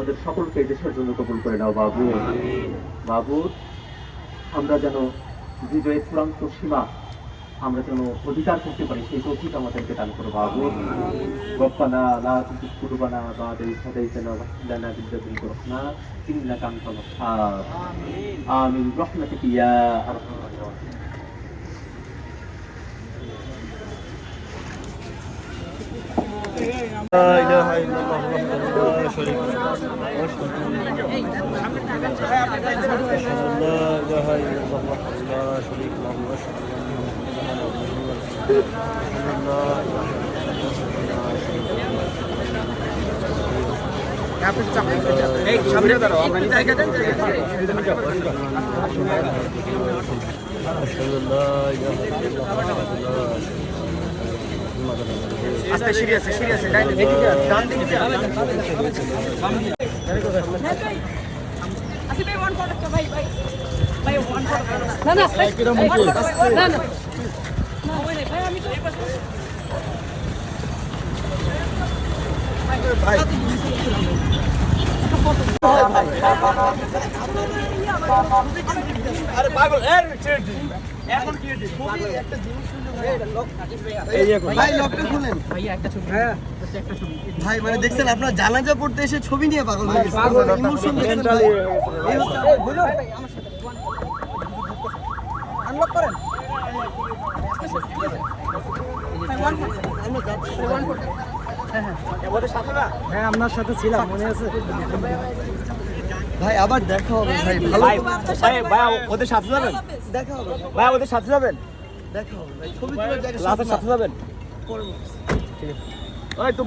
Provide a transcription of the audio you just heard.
আমাদের সকলকে দেশের জন্য কবুল করে নাও, বাবু। বাবু, আমরা যেন বিজয়ের চূড়ান্ত সীমা আমরা যেন অধিকার করতে পারি, সেই তৌফিক আমাদেরকে দান করো, বাবু। গপ্পানা লা কুরবানা বা দেই সাদাই ইয়া لا إله إلا الله এই সামনে। দাঁড়াও আমরা জায়গা দেন জায়গা আস্তে সিঁড়ি আছে ডান দিকে ডান দিকে আসি ভাই ওয়ান ফটো ভাই ভাই ভাই ওয়ান ফটো না না ভাই one photo, না না না ওই রে, ভাই। আমি তো এই পাশে ভাই মানে দেখছেন আপনার জানাজা পড়তে এসে ছবি নিয়ে পাগল হয়ে হ্যাঁ আপনার সাথে ছিলাম মনে আছে ভাই আবার দেখা হবে ভাই ভালো ভাই ভাই ওদের সাথে যাবেন? দেখা হবে ভাই। ওদের সাথে যাবেন? দেখা হবে ভাই। ছবি তোলার জায়গা সাথে যাবেন? করব ওই তো